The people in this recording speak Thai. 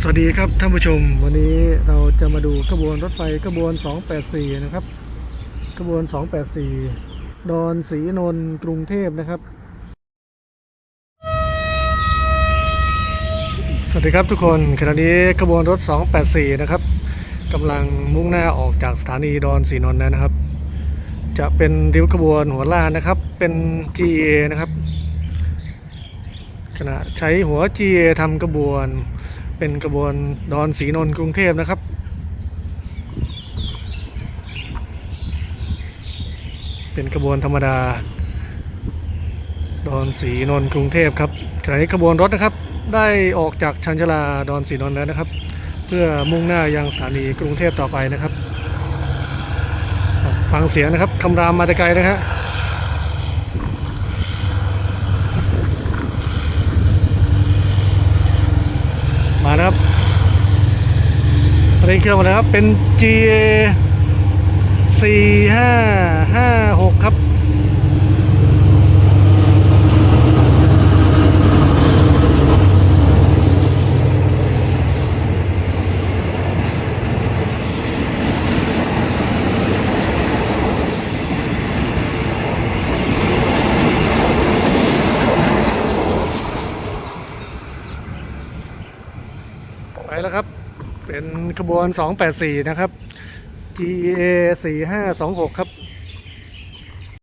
สวัสดีครับท่านผู้ชม วันนี้เราจะมาดูขบวนรถไฟขบวน 284 นะครับขบวน 284 ดอนศรีนนท์กรุงเทพนะครับ สวัสดีครับทุกคนขณะนี้ขบวนรถ 284 นะครับกำลังมุ่งหน้าออกจากสถานีดอนศรีนนท์นะครับ จะเป็นริ้วขบวนหัวล่านะครับ เป็น GA นะครับขณะใช้หัว GA ทำกระบวน เป็นกระบวนดอนศรีนนท์กรุงเทพนะครับ เป็นกระบวนธรรมดา ดอนศรีนนท์กรุงเทพครับขณะนี้ขบวนรถนะครับ ได้ออกจากชันชลาดอนศรีนนท์แล้วนะครับ เพื่อมุ่งหน้ายังสถานีกรุงเทพต่อไปนะครับ ฟังเสียงนะครับคำรามมาแต่ไกลนะฮะ มาครับเร่งเครื่องมาแล้วครับ เป็น GA 4 5 5 ไปแล้วครับ เป็นขบวน 284 นะครับ GA 4526 ครับ